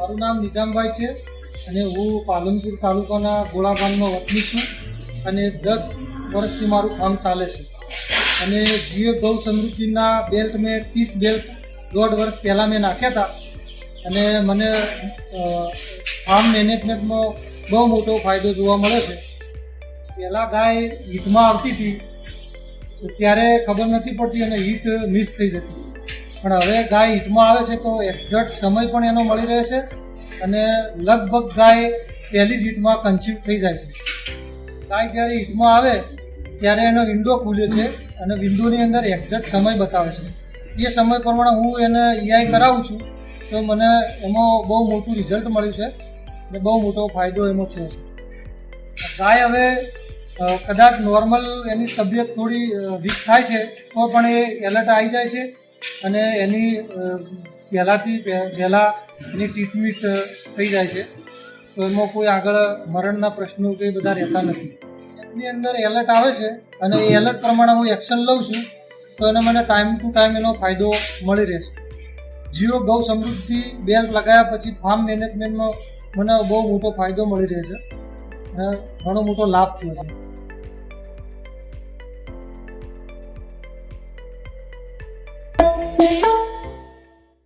મારું નામ નિજામભાઈ છે અને હું પાલનપુર તાલુકાના ગોળા વતની છું અને દસ વર્ષથી મારું કામ ચાલે છે. અને જીઓ ગૌ સમૃદ્ધિના બેલ્ટ મેં ત્રીસ બેલ્ટ દોઢ વર્ષ પહેલાં મેં નાખ્યા હતા. અને મને ફાર્મ મેનેજમેન્ટમાં બહુ મોટો ફાયદો જોવા મળે છે. પહેલાં ગાય હિટમાં આવતી હતી, ત્યારે ખબર નથી પડતી અને હિટ મિસ થઈ જતી. પણ હવે ગાય હિટમાં આવે છે તો એક્ઝેક્ટ સમય પણ એનો મળી રહે છે અને લગભગ ગાય પહેલી જ હિટમાં કન્સીવ થઈ જાય છે. ગાય જ્યારે હીટમાં આવે ત્યારે એનો વિન્ડો ખુલે છે અને વિન્ડોની અંદર એક્ઝેક્ટ સમય બતાવે છે. એ સમય પ્રમાણે હું એને ઈઆઈ કરાવું છું તો મને એમાં બહુ મોટું રિઝલ્ટ મળ્યું છે અને બહુ મોટો ફાયદો એમાં થયો છે. ગાય હવે કદાચ નોર્મલ એની તબિયત થોડી વીક થાય છે તો પણ એ એલર્ટ આવી જાય છે. અને એની પહેલાંથી પહે- પહેલાં એની ટ્રીટમેન્ટ થઈ જાય છે. તો એમાં કોઈ આગળ મરણના પ્રશ્નો કે બધા રહેતા નથી. એની અંદર એલર્ટ આવે છે અને એ એલર્ટ પ્રમાણે હું એક્શન લઉં છું, તો એને મને ટાઈમ ટુ ટાઈમ એનો ફાયદો મળી રહેશે જીઓ ગૌ સમૃદ્ધિ બેલ્ટ લગાવ્યા પછી ફાર્મ મેનેજમેન્ટનો મને બહુ મોટો ફાયદો મળી રહે છે. અને ઘણો મોટો લાભ થયો છે.